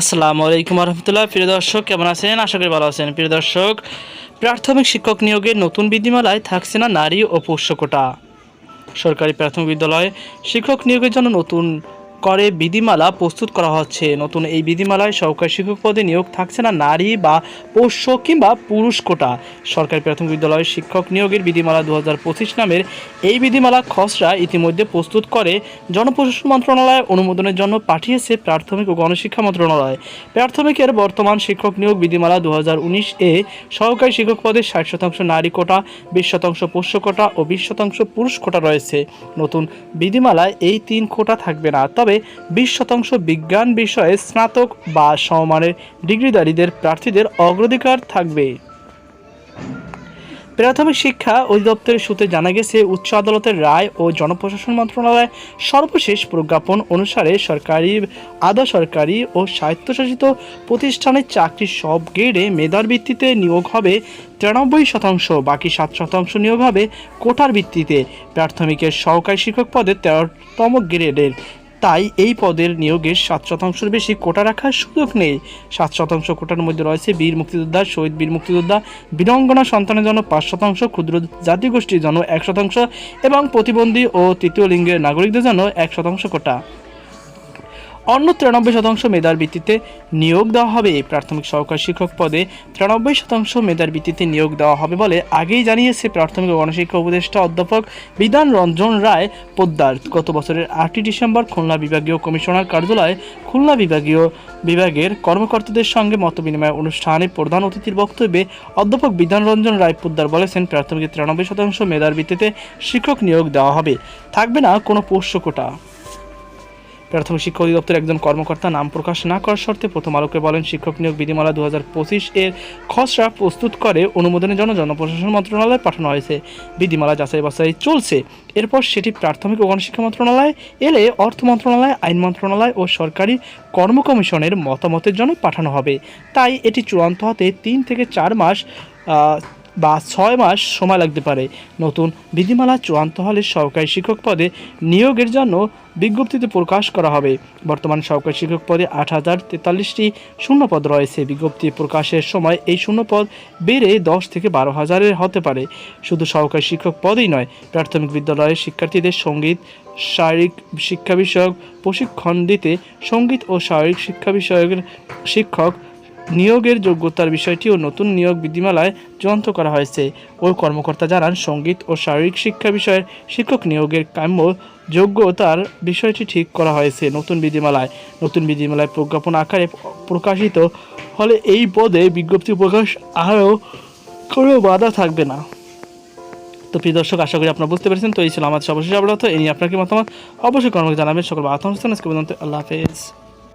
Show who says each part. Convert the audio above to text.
Speaker 1: আসসালামু আলাইকুম রহমতুল্লাহ প্রিয় দর্শক, কেমন আছেন? আশা করি ভালো আছেন। প্রিয় দর্শক, প্রাথমিক শিক্ষক নিয়োগের নতুন বিধিমালায় থাকছে না নারী ও পোষ্য কোটা সরকারি প্রাথমিক বিদ্যালয়ে শিক্ষক নিয়োগের জন্য নতুন করে বিধিমালা প্রস্তুত করা হচ্ছে। নতুন এই বিধিমালায় সহকারী শিক্ষক পদে নিয়োগ থাকছে না নারী বা পোষ্য কিংবা পুরুষ কোটা। সরকারি প্রাথমিক বিদ্যালয়ে শিক্ষক নিয়োগের বিধিমালা দু হাজার পঁচিশ নামের এই বিধিমালা খসড়া ইতিমধ্যে প্রস্তুত করে জনপ্রশাসন মন্ত্রণালয় অনুমোদনের জন্য পাঠিয়েছে প্রাথমিক ও গণশিক্ষা মন্ত্রণালয়। প্রাথমিকের বর্তমান শিক্ষক নিয়োগ বিধিমালা দু হাজার উনিশ এ সহকারী শিক্ষক পদে ষাট শতাংশ নারী কোটা, বিশ শতাংশ পোষ্য কোটা ও বিশ শতাংশ পুরুষ কোটা রয়েছে। নতুন বিধিমালায় এই তিন কোটা থাকবে না। তবে বিশ শতাংশ বিজ্ঞান বিষয়ে স্নাতক বা সমমানের ডিগ্রিধারীদের প্রার্থীদের অগ্রাধিকার থাকবে। প্রাথমিক শিক্ষা অধিদপ্তরের সূত্রে জানা গেছে, উচ্চ আদালতের রায় ও জনপ্রশাসন মন্ত্রণালয় সর্বশেষ প্রজ্ঞাপন অনুসারে সরকারি, আধা সরকারি ও স্বায়ত্তশাসিত প্রতিষ্ঠানের চাকরির সব গ্রেডে মেধার ভিত্তিতে নিয়োগ হবে তিরানব্বই শতাংশ, বাকি সাত শতাংশ নিয়োগ হবে কোটার ভিত্তিতে। প্রাথমিকের সহকারী শিক্ষক পদে তেরোতম গ্রেডের তাই এই পদের নিয়োগের সাত শতাংশের বেশি কোটা রাখার সুযোগ নেই। সাত শতাংশ কোটার মধ্যে রয়েছে বীর মুক্তিযোদ্ধা, শহীদ বীর মুক্তিযোদ্ধা, বীরঙ্গনা সন্তানের জন্য পাঁচ শতাংশ, ক্ষুদ্র জাতিগোষ্ঠীর জন্য এক শতাংশ এবং প্রতিবন্ধী ও তৃতীয় লিঙ্গের নাগরিকদের জন্য এক শতাংশ কোটা। অন্য তিরানব্বই শতাংশ মেধার ভিত্তিতে নিয়োগ দেওয়া হবে। প্রাথমিক সহকারী শিক্ষক পদে তিরানব্বই শতাংশ মেধার ভিত্তিতে নিয়োগ দেওয়া হবে বলে আগেই জানিয়েছে প্রাথমিক গণশিক্ষা উপদেষ্টা অধ্যাপক বিধান রঞ্জন রায় পোদ্দার। গত বছরের আটই ডিসেম্বর খুলনা বিভাগীয় কমিশনার কার্যালয়ে খুলনা বিভাগীয় বিভাগের কর্মকর্তাদের সঙ্গে মতবিনিময় অনুষ্ঠানে প্রধান অতিথির বক্তব্যে অধ্যাপক বিধান রঞ্জন রায় পোদ্দার বলেছেন, প্রাথমিক তিরানব্বই শতাংশ মেধার ভিত্তিতে শিক্ষক নিয়োগ দেওয়া হবে। থাকবে না কোনো পোষ্য কোটা। প্রাথমিক শিক্ষা অধিদপ্তরের একজন কর্মকর্তা নাম প্রকাশ না করার শর্তে প্রথম আলোকে বলেন, শিক্ষক নিয়োগ বিধিমালা দু হাজার পঁচিশ এর খসড়া প্রস্তুত করে অনুমোদনের জন্য জনপ্রশাসন মন্ত্রণালয়ে পাঠানো হয়েছে। বিধিমালা যাচাই বাছাই চলছে। এরপর সেটি প্রাথমিক ও গণশিক্ষা মন্ত্রণালয় এলে অর্থ মন্ত্রণালয়, আইন মন্ত্রণালয় ও সরকারি কর্ম কমিশনের মতামতের জন্য পাঠানো হবে। তাই এটি চূড়ান্ত হতে তিন থেকে চার মাস বা ছয় মাস সময় লাগতে পারে। নতুন বিধিমালা চূড়ান্ত হলে সহকারী শিক্ষক পদে নিয়োগের জন্য বিজ্ঞপ্তিতে প্রকাশ করা হবে। বর্তমান সহকারী শিক্ষক পদে আট হাজার তেতাল্লিশটি শূন্যপদ রয়েছে। বিজ্ঞপ্তি প্রকাশের সময় এই শূন্যপদ বেড়ে দশ থেকে বারো হাজারের হতে পারে। শুধু সহকারী শিক্ষক পদেই নয়, প্রাথমিক বিদ্যালয়ের শিক্ষার্থীদের সংগীত, শারীরিক শিক্ষা বিষয়ক প্রশিক্ষণ দিতে সংগীত ও শারীরিক শিক্ষা বিষয়কের শিক্ষক নিয়োগের যোগ্যতার বিষয়টিও নতুন নিয়োগ বিধিমালায় চূড়ান্ত করা হয়েছে। ওই কর্মকর্তা জানান, সংগীত ও শারীরিক শিক্ষা বিষয়ের শিক্ষক নিয়োগের কাম্য যোগ্যতার বিষয়টি ঠিক করা হয়েছে নতুন বিধিমালায়। নতুন বিধিমালায় প্রজ্ঞাপন আকারে প্রকাশিত হলে এই পদে বিজ্ঞপ্তি প্রকাশ আরও কোনো বাধা থাকবে না। তো প্রিয় দর্শক, আশা করি আপনারা বুঝতে পেরেছেন। তো এই ছিল আমাদের সর্বশেষ অবরত এই নিয়ে আপনার কি মতামত? অবশ্যই কর্মকে জানাবেন। সকল আত্মস্থান আজকে পর্যন্ত। আল্লাহ হাফেজ।